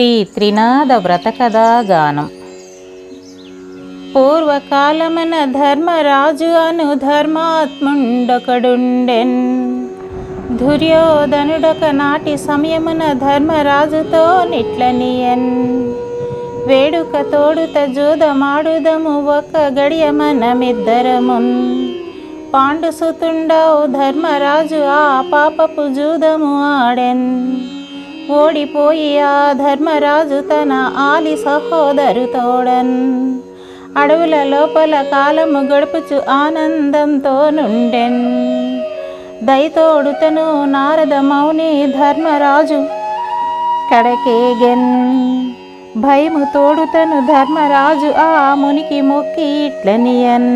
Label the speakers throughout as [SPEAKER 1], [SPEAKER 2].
[SPEAKER 1] శ్రీ త్రినాద వ్రతకథా గానం పూర్వకాలమన ధర్మరాజు అను ధర్మాత్ముండొకడుండెన్ దుర్యోధనుడొక నాటి సమయమున ధర్మరాజుతో నిట్లనియన్। వేడుక తోడుత జూదమాడుదము ఒక గడియ మనమిద్దరమున్। పాండుసుతుండవు ధర్మరాజు ఆ పాపపు జూదము ఆడెన్। ఓడిపోయి ఆ ధర్మరాజు తన ఆలి సహోదరుతోడన్ అడవుల లోపల కాలము గడుపుచు ఆనందంతో నుండెన్. దయతోడుతను నారద మౌని ధర్మరాజు కడకేగెన్. భయము తోడుతను ధర్మరాజు ఆ మునికి మొక్కి ఇట్లనియన్.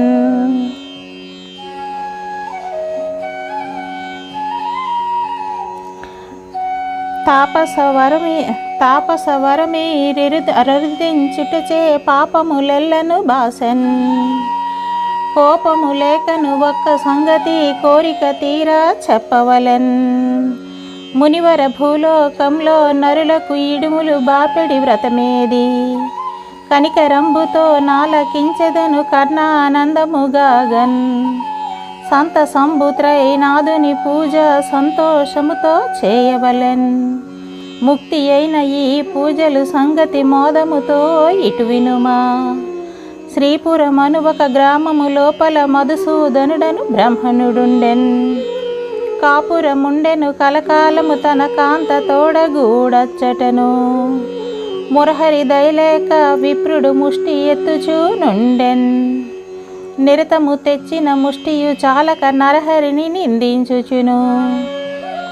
[SPEAKER 1] తాపసవరమి తాపసవరమి అరుదించుటచే పాపములెల్లను బాసన్. కోపము లేకను ఒక్క సంగతి కోరిక తీరా చెప్పవలెన్. మునివర భూలోకంలో నరులకు ఇడుములు బాపెడి వ్రతమేది. కనికరంబుతో నాలకించెదను కర్ణానందముగాగన్. సంత సంబుత్రై నాదుని పూజ సంతోషముతో చేయవలెన్. ముక్తి అయిన ఈ పూజలు సంగతి మోదముతో ఇటు వినుమా. శ్రీపురమను ఒక గ్రామము లోపల మధుసూదనుడను బ్రహ్మణుడుండెన్. కాపురముండెను కలకాలము తన కాంత తోడగూడచ్చటను. మురహరి దయలేక విప్రుడు ముష్టి ఎత్తుచూ నుండెన్ నిరతము తెచ్చిన ముష్టియు చాలక నరహరిని నిందించుచును.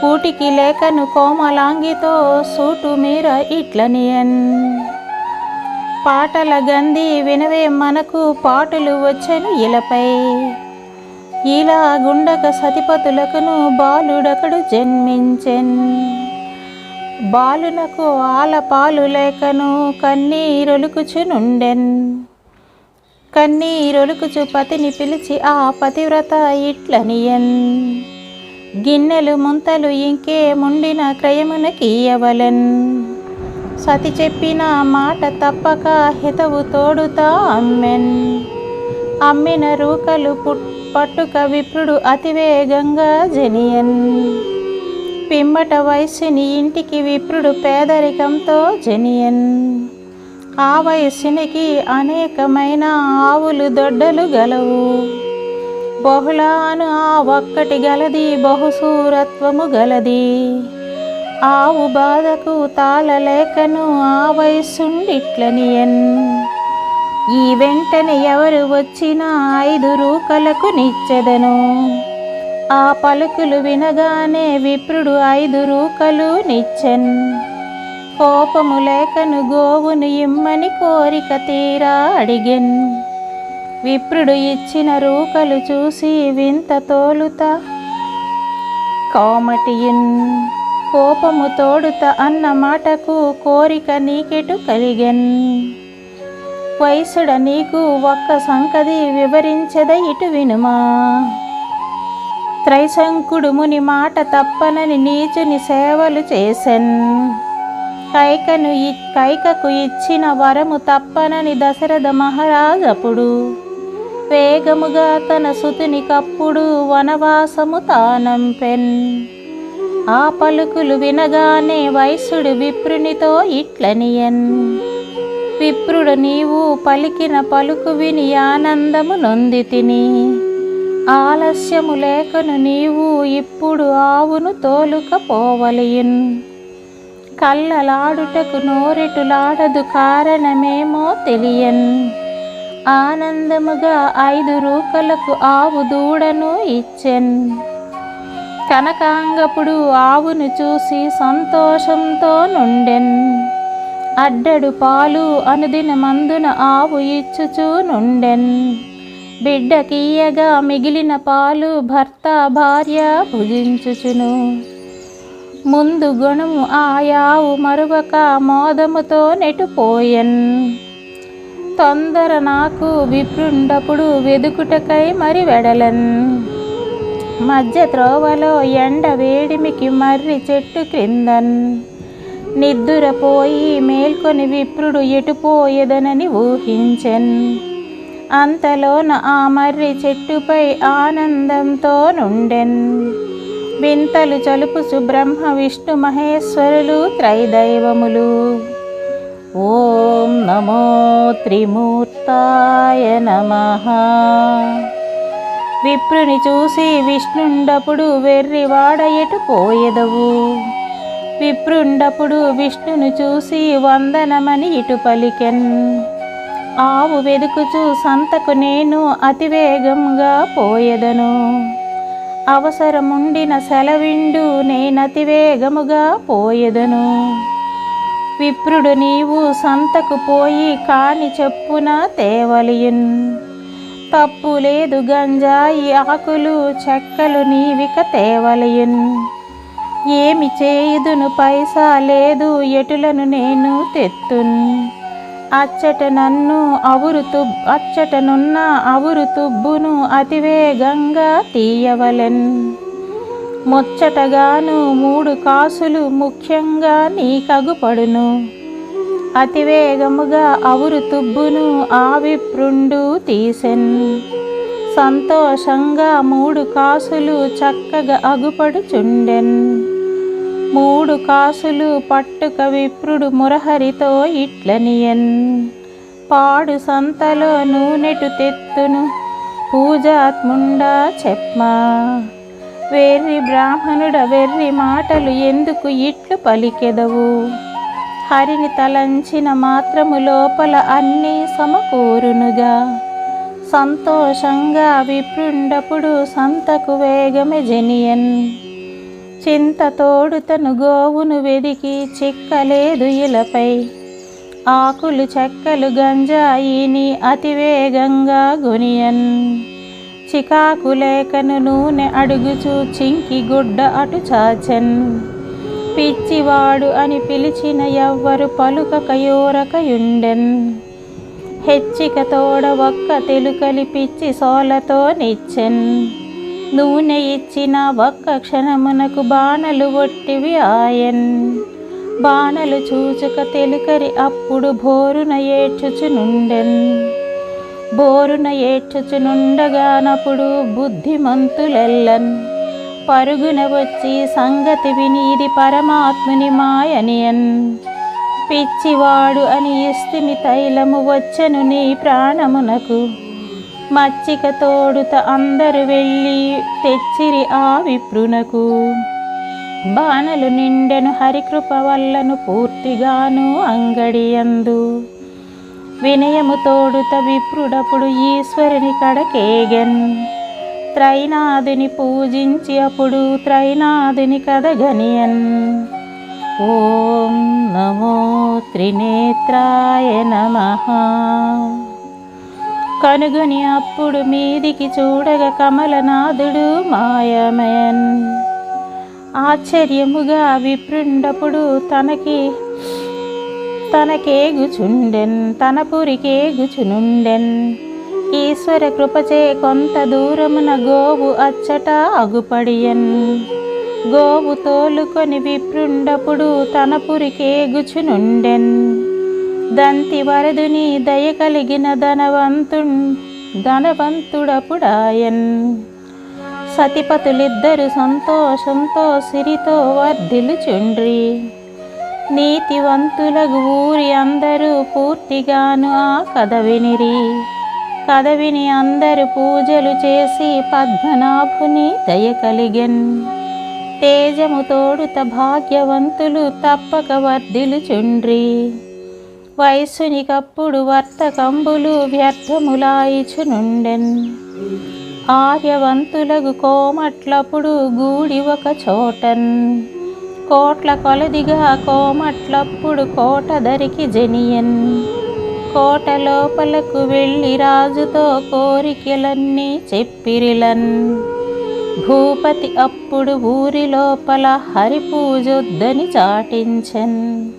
[SPEAKER 1] కూటికి లేకను కోమలాంగితో సూటు మీర ఇట్లనియన్. పాటల గంది వినవే మనకు పాటలు వచ్చను ఇలపై. ఇలా గుండక సతిపతులకును బాలుడకడు జన్మించెన్. బాలునకు ఆలపాలు లేకను కన్నీరొలుకుచునుండెన్. కన్నీరొలుకుచు పతిని పిలిచి ఆ పతివ్రత ఇట్లనియన్. గిన్నెలు ముంతలు ఇంకే ముండిన క్రయమునకియవలెన్ సతి చెప్పిన మాట తప్పక హితవు తోడుతా అమ్మెన్. అమ్మిన రూకలు పుట్ పట్టుక విప్రుడు అతివేగంగా జనియన్. పిమ్మట వయస్సుని ఇంటికి విప్రుడు పేదరికంతో జనియన్. ఆ వయస్సునికి అనేకమైన ఆవులు దొడ్డలు గలవు. బహుళాను ఆ ఒక్కటి గలది బహుసూరత్వము గలది. ఆవు బాధకు తాళలేకను ఆ వయస్సుండిట్లనియన్. ఈ వెంటనే ఎవరు వచ్చినా ఐదు రూకలకు నిచ్చెదను. ఆ పలుకులు వినగానే విప్రుడు ఐదు రూకలు నిచ్చెన్. కోపము లేకను గోవును ఇమ్మని కోరిక తీరా అడిగెన్. విప్రుడు ఇచ్చిన రూకలు చూసి వింత తోలుత. కోమటియున్ కోపము తోడుత అన్న మాటకు కోరిక నీకెటు కలిగెన్. వయసుడ నీకు ఒక్క సంకది వివరించద ఇటు వినుమా. త్రైశంకుడు ముని మాట తప్పనని నీచుని సేవలు చేసెన్. కైకను ఇ- కైకకు ఇచ్చిన వరము తప్పనని దశరథ మహారాజపుడు. వేగముగా తన సుతుని కప్పుడు వనవాసము తానంపెన్. ఆ పలుకులు వినగానే వైశ్యుడు విప్రునితో ఇట్లనియన్. విప్రుడు నీవు పలికిన పలుకు విని ఆనందము నొంది తిని ఆలస్యము లేకను నీవు ఇప్పుడు ఆవును తోలుకపోవలియున్ కళ్ళలాడుటకు నోరెటులాడదు కారణమేమో తెలియన్. ఆనందముగా ఐదు రూకలకు ఆవు దూడను ఇచ్చెన్. కనకాంగపుడు ఆవును చూసి సంతోషంతో నుండెన్. అడ్డడు పాలు అనుదిన మందున ఆవు ఇచ్చుచూ నుండెన్. బిడ్డకియ్యగా మిగిలిన పాలు భర్త భార్య భుజించుచును. ముందు గుణము ఆ యావు మరువక మోదముతో నెటుపోయన్. తొందర నాకు విప్రుండపుడు వెదుకుటకై మరి వెడలన్. మధ్య త్రోవలో ఎండ వేడిమికి మర్రి చెట్టు క్రిందన్. నిద్దురపోయి మేల్కొని విప్రుడు ఎటుపోయేదనని ఊహించెన్. అంతలోన ఆ మర్రి చెట్టుపై ఆనందంతో నుండెన్. వింతలు చలుపుచు బ్రహ్మ విష్ణు మహేశ్వరులు త్రైదైవములు. ఓం నమో త్రిమూర్తాయ నమ. విప్రుని చూసి విష్ణుండపుడు వెర్రివాడ ఎటు పోయెదవు? విప్రుండపుడు విష్ణును చూసి వందనమని ఇటు పలికెన్. ఆవు వెదుకుచు సంతకు నేను అతివేగంగా పోయెదను. అవసరముండిన సెలవిండు నేనతివేగముగా పోయెదను. విప్రుడు నీవు సంతకు పోయి కాని చెప్పున తేవలియున్. తప్పు లేదు గంజాయి ఆకులు చెక్కలు నీవిక తేవలయున్. ఏమి చేయుదును పైసా లేదు ఎటులను నేను తెత్తున్. అచ్చట నన్ను అవురు తుబ్ అచ్చటనున్న అవురు తుబ్బును అతివేగంగా తీయవలెన్. ముచ్చటగాను మూడు కాసులు ముఖ్యంగా నీకగుపడును. అతివేగముగా అవురు తుబ్బును ఆవిప్రుండు తీసెన్. సంతోషంగా మూడు కాసులు చక్కగా అగుపడుచుండెన్. మూడు కాసులు పట్టుక విప్రుడు మురహరితో ఇట్లనియన్. పాడు సంతలో నూనెటు తెత్తును పూజాత్ముండా చెప్మా వెర్రి బ్రాహ్మణుడ వెర్రి మాటలు ఎందుకు ఇట్లు పలికెదవు? హరిని తలంచిన మాత్రము లోపల అన్నీ సమకూరునుగా. సంతోషంగా విప్రుండపుడు సంతకు వేగమే జనియన్. చింతతోడు తను గోవును వెదికి చిక్కలేదు ఇలపై. ఆకులు చెక్కలు గంజాయిని అతివేగంగా గునియన్. చికాకు లేకను నూనె అడుగుచు చింకి గుడ్డ అటు చాచెన్. పిచ్చివాడు అని పిలిచిన ఎవ్వరు పలుక కయోరకయుండెన్. హెచ్చిక తోడ ఒక్క తెలుకలి పిచ్చి సోలతో నిచ్చెన్. నూనె ఇచ్చిన ఒక్క క్షణమునకు బాణలు ఒట్టివి ఆయన్. బాణలు చూచుక తెలుకరి అప్పుడు బోరున ఏడ్చుచునుండెన్. బోరున ఏడ్చుచునుండగానప్పుడు బుద్ధిమంతులెల్లన్. పరుగున వచ్చి సంగతి విని ఇది పరమాత్ముని మాయనియన్. పిచ్చివాడు అని ఇస్తిమి తైలము వచ్చెను నీ ప్రాణమునకు. మచ్చిక తోడుత అందరు వెళ్ళి తెచ్చిరి ఆ విప్రునకు. బాణలు నిండెను హరికృప వల్లను పూర్తిగాను అంగడియందు వినయము తోడుత విప్రుడప్పుడు ఈశ్వరుని కడకేగన్. త్రైనాథుని పూజించి అప్పుడు త్రైనాథుని కదగనియన్ ఓం నమో త్రినేత్రాయ నమః. కనుగొని అప్పుడు మీదికి చూడగ కమలనాథుడు మాయమయన్. ఆశ్చర్యముగా విప్రుండప్పుడు తనకి తనకేగుచుండెన్ తన పురికేగుచునుండెన్ ఈశ్వర కృపచే కొంత దూరమున గోవు అచ్చట అగుపడియన్. గోవు తోలుకొని విప్రుండప్పుడు తన పురికేగుచునుండెన్ దంతి వరదుని దయ కలిగిన ధనవంతు ధనవంతుడపుడాయన్. సతిపతులిద్దరు సంతోషంతో సిరితో వర్ధిల్లుచుండ్రి. నీతివంతులకు ఊరి అందరూ పూర్తిగాను ఆ కథ వినిరి. కథ విని అందరు పూజలు చేసి పద్మనాభుని దయ కలిగెన్. తేజము తోడుత భాగ్యవంతులు తప్పక వర్ధిల్లుచుండ్రి. వయస్సునికప్పుడు వర్తకంబులు వ్యర్థములాయిచునుండెన్. ఆర్యవంతులకు కోమట్లప్పుడు గూడి ఒక చోటన్. కోట్ల కొలదిగా కోమట్లప్పుడు కోట దరికి జనియన్. కోట లోపలకు వెళ్ళి రాజుతో కోరికలన్నీ చెప్పిరిలన్. భూపతి అప్పుడు ఊరి లోపల హరి పూజొద్దని చాటించెన్.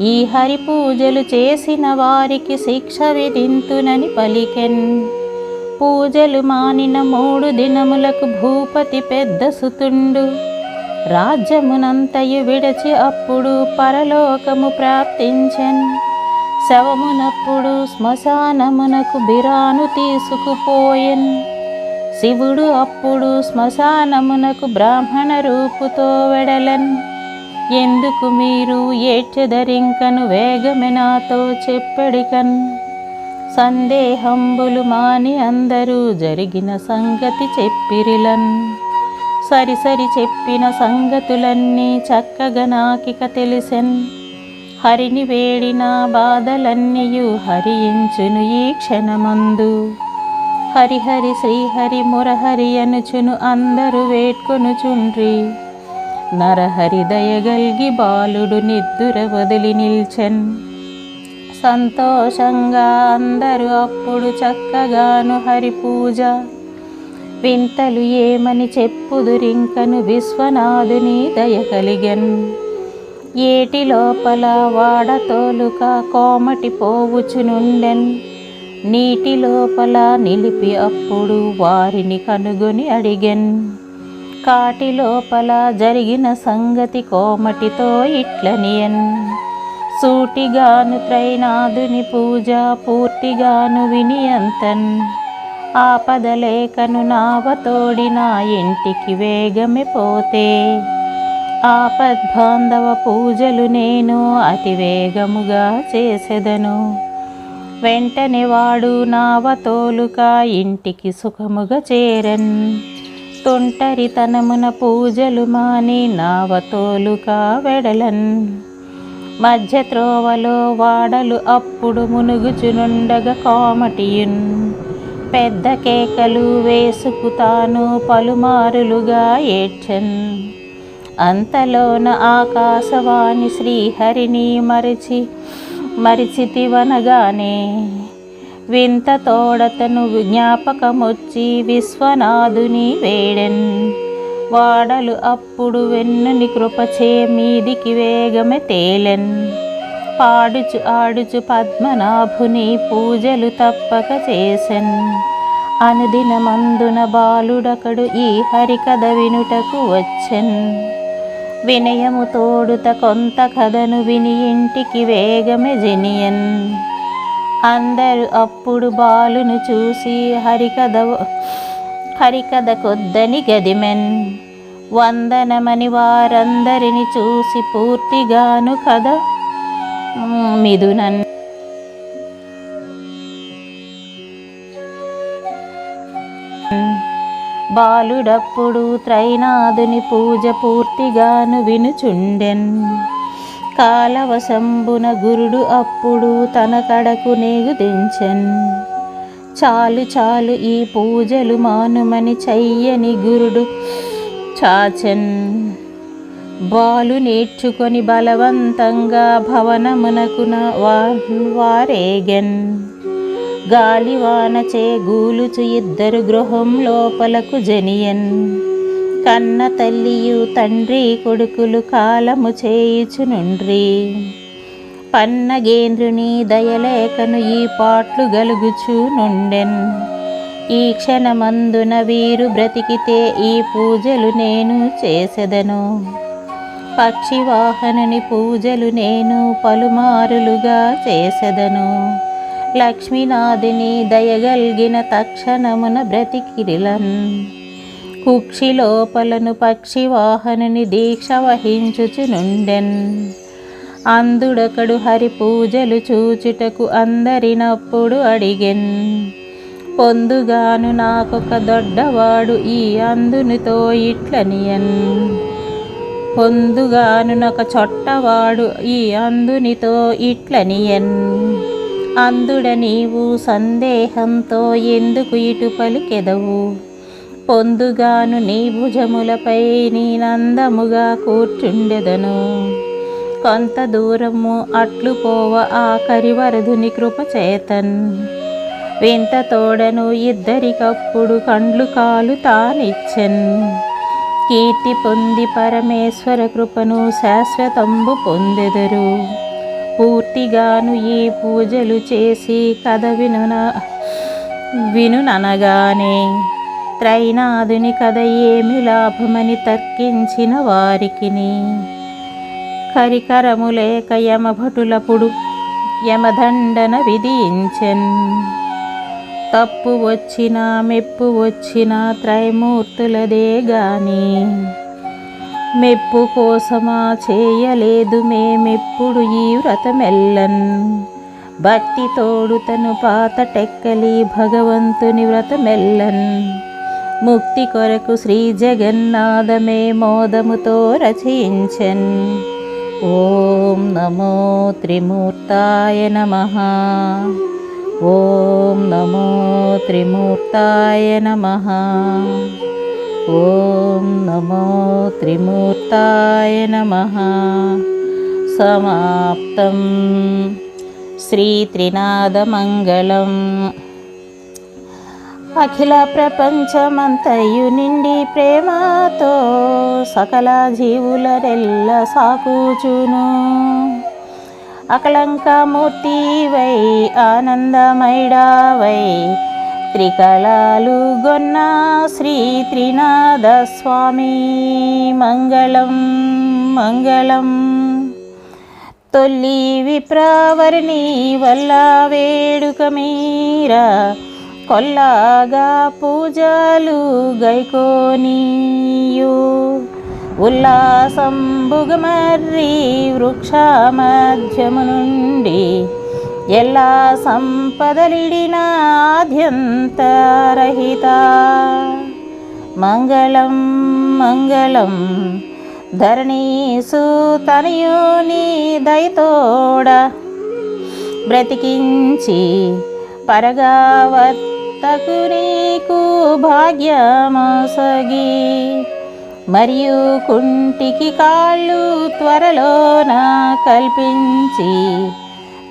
[SPEAKER 1] ఈ హరి పూజలు చేసిన వారికి శిక్ష విధింతునని పలికెన్. పూజలు మానిన మూడు దినములకు భూపతి పెద్ద సుతుండు. రాజ్యమునంతయు విడచి అప్పుడు పరలోకము ప్రాప్తించెన్. శవమునప్పుడు శ్మశానమునకు బిరాను తీసుకుపోయెన్. శివుడు అప్పుడు శ్మశానమునకు బ్రాహ్మణ రూపుతో వెడలన్. ఎందుకు మీరు ఏడ్చెదరింకను వేగమే నాతో చెప్పడికన్? సందేహంబులు మాని అందరూ జరిగిన సంగతి చెప్పిరిలన్. సరిసరి చెప్పిన సంగతులన్నీ చక్కగా నాకిక తెలిసెన్. హరిని వేడిన బాధలన్నీయు హరించును ఈ క్షణమందు. హరిహరి శ్రీహరి మురహరి అనుచును అందరూ వేట్కొనుచుండ్రి నరహరిదయగల్గి బాలుడు నిద్దుర వదిలి నిల్చెన్. సంతోషంగా అందరూ అప్పుడు చక్కగాను హరిపూజ. వింతలు ఏమని చెప్పుదురింకను విశ్వనాథుని దయ కలిగన్. ఏటి లోపల వాడతోలుక కోమటి పోవుచునుండెన్ నీటి లోపల నిలిపి అప్పుడు వారిని కనుగొని అడిగెన్. కాటి లోపల జరిగిన సంగతి కోమటితో ఇట్లనియన్. సూటిగాను త్రైనాథుని పూజ పూర్తిగాను వినియంతన్. ఆపదలేకను నావతోడి నా ఇంటికి వేగమే పోతే. ఆపద్బాంధవ పూజలు నేను అతి వేగముగా చేసెదను. వెంటనే వాడు నావతోలుక ఇంటికి సుఖముగా చేరన్. తొంటరితనమున పూజలు మాని నావతోలుకా వెడలన్. మధ్య త్రోవలో వాడలు అప్పుడు మునుగుచునుండగా కోమటియున్. పెద్ద కేకలు వేసుకుతాను పలుమారులుగా ఏడ్చన్. అంతలోన ఆకాశవాణి శ్రీహరిని మరిచి మరిచితివనగానే వింత తోడతను జ్ఞాపకమొచ్చి విశ్వనాథుని వేడెన్. వాడలు అప్పుడు వెన్నుని కృపచే మీదికి వేగమే తేలెన్. పాడుచు ఆడుచు పద్మనాభుని పూజలు తప్పక చేసెన్. అనుదినమందున బాలుడకడు ఈ హరికథ వినుటకు వచ్చెన్. వినయము తోడుత కొంత కథను విని ఇంటికి వేగమే జనియన్. అందరు అప్పుడు బాలును చూసి హరికథ హరికథ కొద్దని గదిమెన్. వందనమని వారందరిని చూసి పూర్తిగాను కథ మిథునన్ బాలుడప్పుడు త్రైనాథుని పూజ పూర్తిగాను వినుచుండెన్. కాలవశంబున గురుడు అప్పుడు తన కడకు నేగు దించెన్. చాలు చాలు ఈ పూజలు మానుమని చెయ్యని గురుడు చాచెన్. బాలు నేర్చుకొని బలవంతంగా భవనమునకున వారేగన్. గాలివానచే గూలుచు ఇద్దరు గృహం లోపలకు జనియన్. కన్న తల్లియు తండ్రి కొడుకులు కాలము చేయుచునుండ్రి. పన్నగేంద్రుని దయలేఖను ఈ పాట్లు గలుగుచు నుండెన్ ఈ క్షణమందున వీరు బ్రతికితే ఈ పూజలు నేను చేసెదను. పక్షివాహనుని పూజలు నేను పలుమారులుగా చేసెదను. లక్ష్మీనాథుని దయగలిగిన తక్షణమున బ్రతికిరిలన్. కుక్షి లోపలను పక్షి వాహనని దీక్ష వహించుచునుండెన్. అందుడకడు హరి పూజలు చూచుటకు అందరినప్పుడు అడిగెన్. పొందుగాను నాకొక దొడ్డవాడు ఈ అందునితో ఇట్లనియన్ పొందుగాను నొక చొట్టవాడు ఈ అందునితో ఇట్లనియన్ అందుడ నీవు సందేహంతో ఎందుకు ఇటు పలికెదవు? పొందుగాను నీ భుజములపై నీ నందముగా కూర్చుండెదను. కొంత దూరము అట్లు పోవ ఆ కరివరధుని కృపచేతన్ వింత తోడను ఇద్దరికప్పుడు కండ్లు కాలు తానిచ్చెన్. కీర్తి పొంది పరమేశ్వర కృపను శాశ్వతంబు పొందెదరు. పూర్తిగాను ఈ పూజలు చేసి కథ వినున వినుననగానే త్రైనాదుని కథ ఏమి లాభమని తర్కించిన వారికిని. కరికరములేక యమభటులప్పుడు యమదండన విధించెన్. తప్పు వచ్చినా మెప్పు వచ్చినా త్రైమూర్తులదే గాని. మెప్పు కోసమా చేయలేదు మేమెప్పుడు ఈ వ్రతమెల్లన్. భక్తి తోడుతను పాత టెక్కలి భగవంతుని వ్రతమెల్లన్. ముక్తి కొరకు శ్రీ జగన్నాథమే మోదముతో రచయించన్ ఓం నమో త్రిమూర్తాయ నమ. ఓం నమో త్రిమూర్తాయ నమ. ఓం నమో త్రిమూర్తాయ నమ. సమాప్తం. శ్రీత్రినాథమంగళం అఖిల ప్రపంచమంతయు నిండి ప్రేమతో సకల జీవులరెల్ల సాకూచును. అకలంకమూర్తి వై ఆనందమైడావై త్రికళాలు గొన్న శ్రీ త్రినాథ స్వామి మంగళం మంగళం. తొల్లి విప్రావరణి వల్ల వేడుక మీరా కొల్లాగా పూజలు గైకోనీయు. ఉల్లాసంబుగమర్రి వృక్ష మధ్యము నుండి ఎలా సంపదలిడిన ఆద్యంతరహిత. మంగళం మంగళం ధరణీసు తనయోని దయతోడ. బ్రతికించి పరగావర్తకు నీకు భాగ్యమసగి మరియు కుంటికి కాళ్ళు త్వరలోన కల్పించి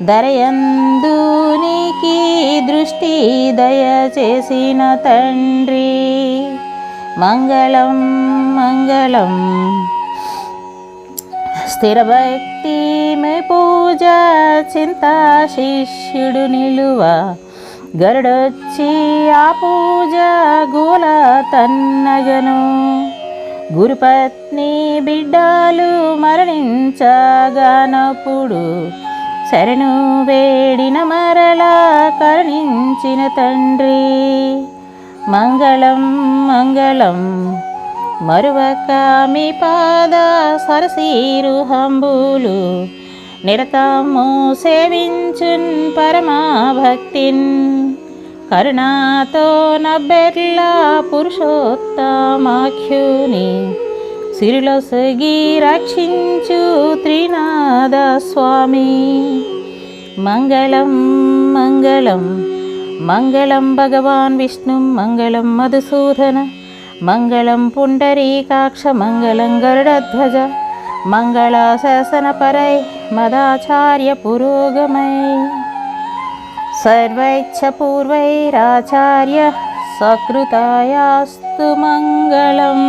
[SPEAKER 1] దరయందునికి దృష్టి దయచేసిన తండ్రి. మంగళం మంగళం. స్థిరభక్తి మే పూజ చింత శిష్యుడు నిలువ. గరుడొచ్చి ఆ పూజ గోల తన్నగను. గురుపత్ని బిడ్డలు మరణించగానప్పుడు శరణు వేడిన మరలా కరుణించిన తండ్రి. మంగళం మంగళం మరువక మీ పాద సరసీరు హంబులు. నిరతము సేవించున్ పరమాభక్తిన్. కరుణాతో నబ్బెర్ల పురుషోత్తమాఖ్యుని సిరిలొసగి రక్షించు త్రినాథ స్వామి. మంగళం మంగళం మంగళం భగవాన్ విష్ణు మంగళం మధుసూదన మంగళం పుండరీకాక్ష మంగళం గరుడధ్వజ మంగళాశాసనపరై మదాచార్య పురోగమై. సర్వైచ్ఛపూర్వైరాచార్య సకృతాయాస్తు మంగళం